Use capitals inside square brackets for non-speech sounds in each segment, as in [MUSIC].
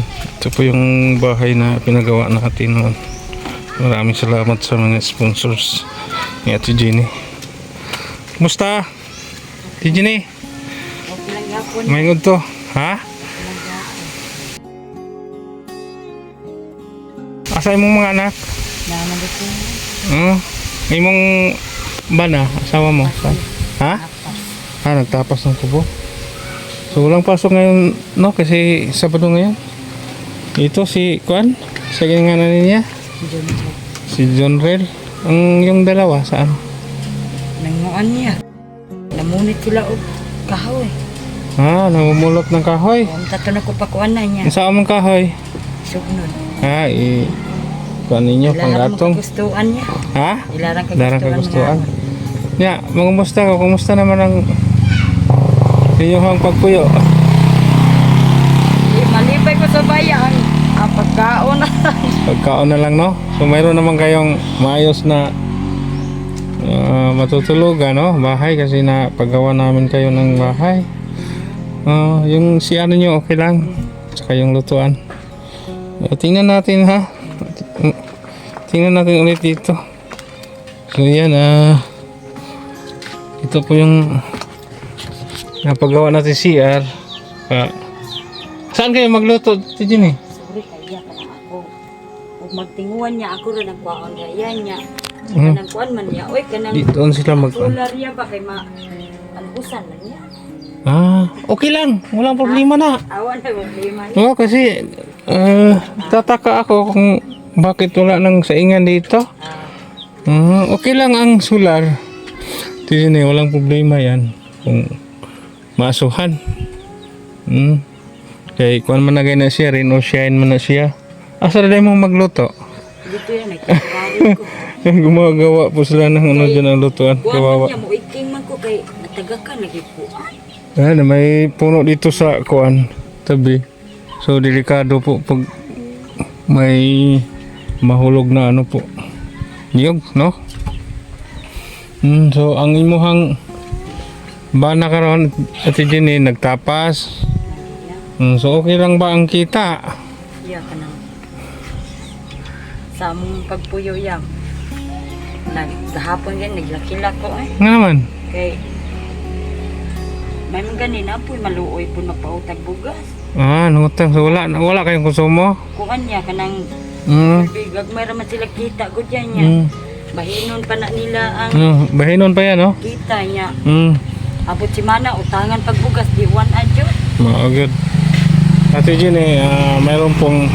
Ito po yung bahay na pinagawa natin noon. Maraming salamat sa mga sponsors ni Ate Jenny. Kumusta? Ate Jenny, may to. Ha? Asa imong mga anak? Naman dito. Oh, imong bana, asawa mo? Saan? Ha? Ah, nagtapas ng kubo. So, walang pasok ngayon, no? Kasi Sabado ngayon. Ito si Kwan, sa nga niya. Po. Si John Rel. Ang yung dalawa, saan? Nanguan niya. Namunit sila og kahoy. Ah, namumulot ng kahoy. Ang tato na ko pakuan na niya. Saan mong kahoy? Sugnod. Ha, i... Kuan ninyo, Ilarang panggatong. kagustuhan niya. Ha? Ilarang kagustuhan. kagustuhan. Ya, mangumusta ka? Kumusta naman ang inyong pagpuyo? Di, Malipay ko sa bayan. Ang pagkaon na. Na lang, no? So, mayroon naman kayong maayos na ah, matutulugan, no? Bahay kasi na paggawa namin kayo ng bahay. Ah, yung si ano nyo, okay lang. Tsaka yung lutuan. Ah, tingnan natin, ha? Tingnan natin ulit dito. So, yan, ah. ito po yung napagawa natin CR. Ah, saan kayo magluto? Tijin eh. Kung magtinguan niya, ako rin ang kuwaon kaya niya. Hmm. Kanang kuwan man niya. Uy, kanang Di, doon sila mag... solarya ba kay ma... Albusan lang niya. Ah, okay lang. Walang problema na. Awan na problema niya. Oo, kasi ah, tataka ako kung bakit wala nang saingan dito. Ah, Ah, okay lang ang solar. Tini, walang problema yan. Kung maasuhan. Hmm. Kaya kuan man na na siya, rin o shine man na siya. Asa na mo magluto? dito yan, nagkakari ko. [LAUGHS] Yung gumagawa po sila ng ano dyan ang lutuan. Kawawa. niya, muiking man ko kay nataga ka, nagipuan. Ayan, may puno dito sa kuan tabi. So delikado po pag may mahulog na ano po. Niyog, no? Hmm, so ang imuhang bana karon at Jenny nagtapas. Hmm, so okay lang ba ang kita? Iya ka nang. Sa among pagpuyo yang. Naghapon yan, naglaki-lako eh. Nga naman. Kay may mga ganina po, maluoy po magpautag bugas. Ah, nutang. So wala, wala kayong konsumo? Kuan niya, kanang Hmm. bigag may raman sila kita, good yan niya. Hmm. Bahinon pa na nila ang Hmm. Bahinon pa yan, no? kita niya. Hmm. Abot si Mana, utangan pagbugas, di one adyo. Maagad. Ate Jenny, ah, mayroon pong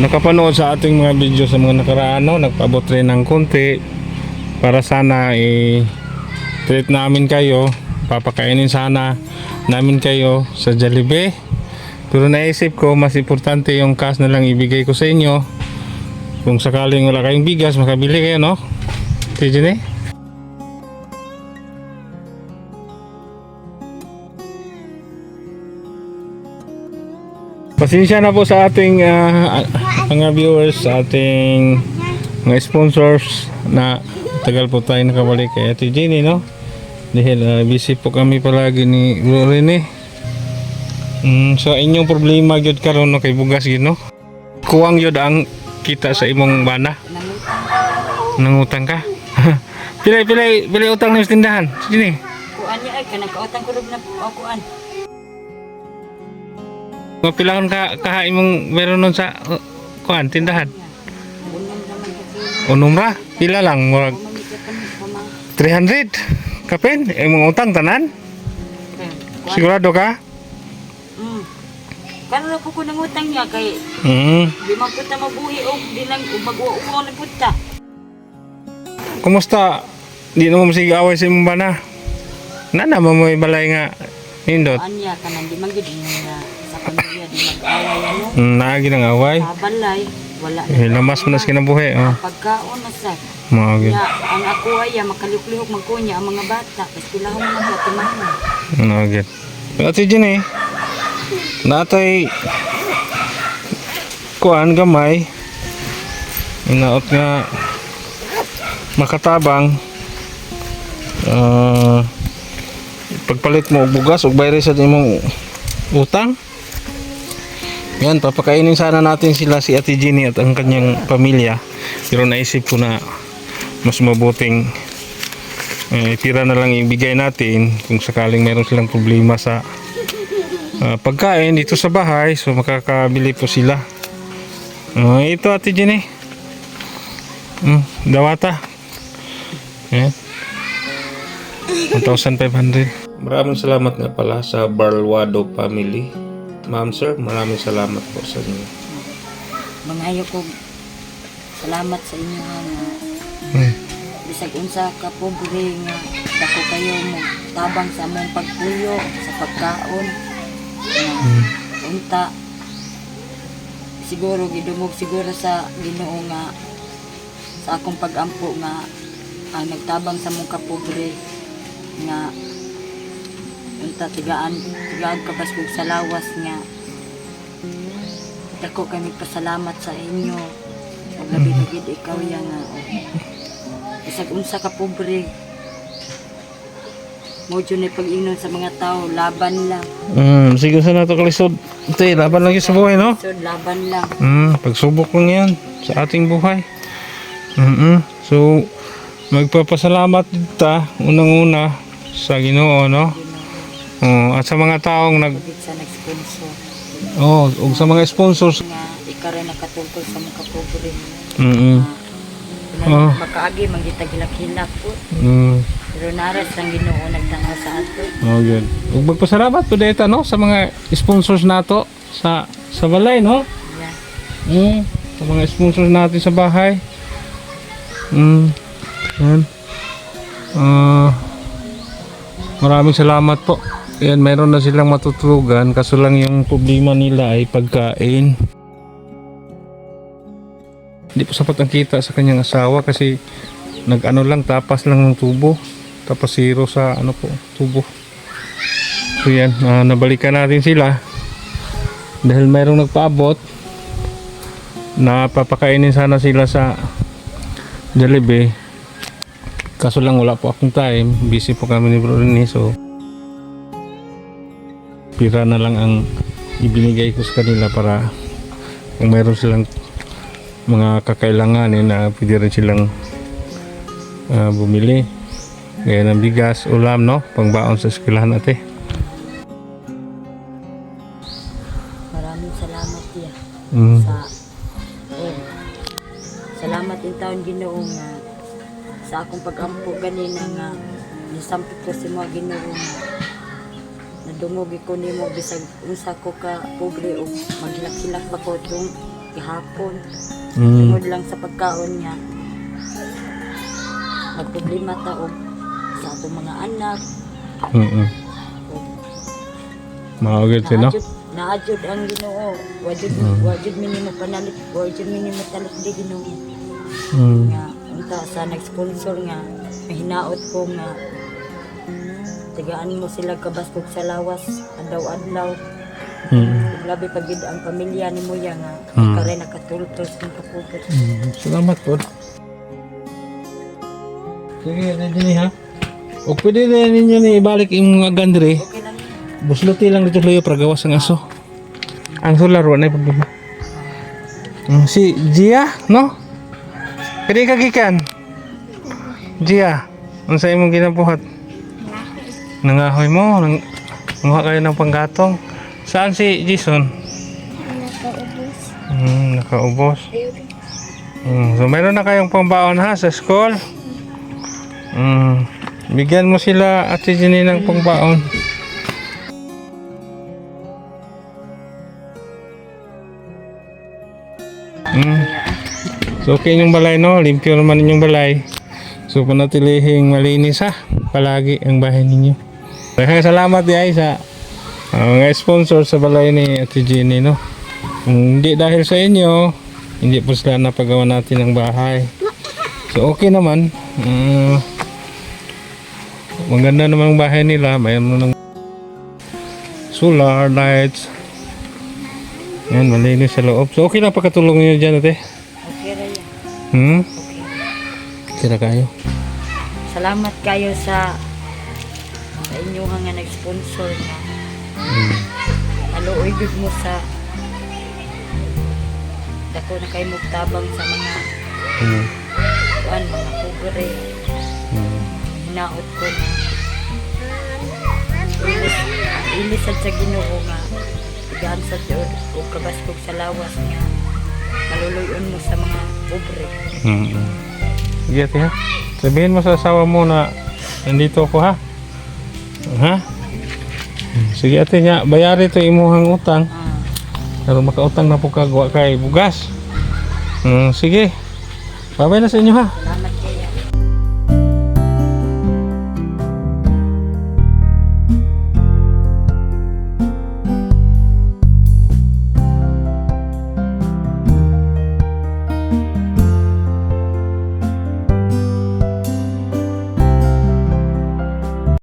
nakapanood sa ating mga video sa mga nakaraan, no? nagpaabot rin ng konti para sana i-treat namin kayo, papakainin sana namin kayo sa Jollibee. Pero naisip ko, mas importante yung cash na lang ibigay ko sa inyo. Kung sakaling wala kayong bigas, makabili kayo, no? Ate Jenny? Pasensya na po sa ating ah, mga viewers, sa ating mga sponsors na tagal po tayo nakabalik kay Ate Jenny, no? Dahil ah, busy po kami palagi ni Rene. Mm, so inyong problema gyud karon no kay bugas gyud no. Kuwang gyud ang kita sa imong bana. Nangutang. Ka. [LAUGHS] pilay pilay pilay utang ni tindahan. Sini. Kuan niya ay, kanang kautang ko na kuan. Mapilahon ka kaha imong meron nun sa uh, kuan tindahan. Unom ra. Pila lang murag Mamamit ka pa mga 300 kapin imong utang tanan sigurado ka Mm. Kano na po ko nangutang niya kay mm. di man mabuhi o di lang umagwa-uwa na po ta. kumusta di na mo sige away sa imong bana na naman mo balay nga nindot Anya ka nang di man gid nga sa pamilya di mag-away ano. mm, naagi ng away Sa balay wala na. eh, lamas mo na sa kinabuhi oh. Pagkaon na sa mga gid Ya, ang ako ay ah, makalihok-lihok magkunya ang mga bata. Tapos kilahong mga bata timahan. mga gid Ate Jenny natay kuan gamay inaot nga makatabang ah pagpalit mo og bugas ug bayre sa imong utang Yan, papakainin sana natin sila si Ate Jenny at ang kanyang pamilya. Pero naisip ko na mas mabuting eh, tira na lang ibigay natin kung sakaling meron silang problema sa ah, pagkain dito sa bahay. So makakabili po sila. Ah, ito Ate Jenny. Mm, dawata. Yan. 1,500. Maraming salamat nga pala sa Barlwado family. Ma'am sir, maraming salamat po sa inyo. Mangayo ko. Salamat sa inyo nga nga Hmm. bisag unsa ka pobre nga dako kayo mo tabang sa among pagpuyo sa pagkaon. Nga unta. Siguro gidumog siguro sa Ginoo nga sa akong pagampo nga ang nagtabang sa mong kapobre. Nga unta tigaan tigaan ka baskog sa lawas nga dako kami pasalamat sa inyo ug labi na gid ikaw ya nga oh. Isag unsa ka pobre. Mo jud ni pag-ingnon sa mga tao, laban lang. Mm, sige sa nato kalisod. Eh, laban lagi sa buhay, no? So laban lang. Mm, pagsubok lang yan sa ating buhay. mm So, magpapasalamat ta unang-una sa Ginoo, no? Oh, at sa mga taong nag sa nag-sponsor oh, ug sa mga sponsors. nga ikaw rin nakatungkol sa mga pobre. Mm. Oh. Makaagi manggita gilak-hilak po. Mm. Pero naras ang Ginoo nagtanaw sa ato. Oh, good. Ug magpasalamat po dito, no, sa mga sponsors nato sa sa balay, no? Yeah. Mm, sa mga sponsors natin sa bahay. Mm. Yan. Ah. maraming salamat po. Yan, meron na silang matutulugan kaso lang yung problema nila ay pagkain. Hindi po sapat ang kita sa kanyang asawa kasi nag-ano lang, tapas lang ng tubo. Tapos zero sa ano po, tubo. So yan, ah, nabalikan natin sila. Dahil mayroong nagpaabot, na papakainin sana sila sa Jollibee. Kaso lang wala po akong time. Busy po kami ni Bro Rene. So, pira na lang ang ibinigay ko sa kanila para kung mayroon silang mga kakailanganin na pwede rin silang ah, bumili. Gaya ng bigas, ulam, no? Pangbaon sa eskwelahan ate. Maraming salamat ya Mm. sa eh, salamat in taon Ginoo nga sa akong pagampo ganina nga nisampit ko si mga Ginoo nga nadungog ko nimo bisag unsa ko ka pobre o maghilak-hilak pa ko tung gihapon Mm. tungod lang sa pagkaon niya nagproblema ta og sa atong mga anak Mm-mm. og Maugit sila. naadjud ang Ginoo wajud wajud minimo panalit wajud minimo talit di Ginoo Mm. nga unta sa nag-sponsor nga hinaot ko nga tigaan mo sila kabaskog sa lawas adlaw-adlaw Mm. labi pagid ang pamilya ni mo ya nga Mm. kare nakatultol sa mga kapugod Mm, Salamat po. Sige, nandiyan ha. O pwede na ninyo ni ibalik yung mga gandre. okay lang. Busluti lang dito layo para gawas ang aso. Ang solar, wala na problema. Mm, si Gia, no? Kadi kagikan. Gia, ano sa imong ginabuhat? Nangahoy mo, nang, nanguha kayo ng panggatong. Saan si Jason? Hmm, nakaubos. Hmm, so meron na kayong pambaon ha sa school. Hmm, bigyan mo sila at si Jenny ng pangbaon. Hmm. So okay yung balay no, limpyo naman inyong balay. So panatilihing malinis ha, palagi ang bahay ninyo. Maraming salamat di ay sa ah, mga sponsor sa balay ni Ate Jenny no. Kung hindi dahil sa inyo, hindi po sila napagawa natin ng bahay. So okay naman. Uh, maganda naman ang bahay nila. Mayroon ng solar lights. Yan, malinis sa loob. So okay na pagkatulong niyo dyan ate. okay ra yan Hmm? okay Kira kayo. salamat kayo sa sa inyo nga nag-sponsor nga Hmm. aluoy gud mo sa dako na kay mugtabang sa mga Mm. kuan mga pobre Mm. hinaot ko na ilis sa Ginoo nga gaan sa Dios ug kabaskog sa lawas nga maluluyon mo sa mga pobre Mm. Sige ate ha. Sabihin mo sa asawa mo na nandito ako ha. Ha? Sige ate nga, bayari to imuhang utang. Pero makautang na po kagwa kay bugas. Mm, sige. Babay na sa inyo ha.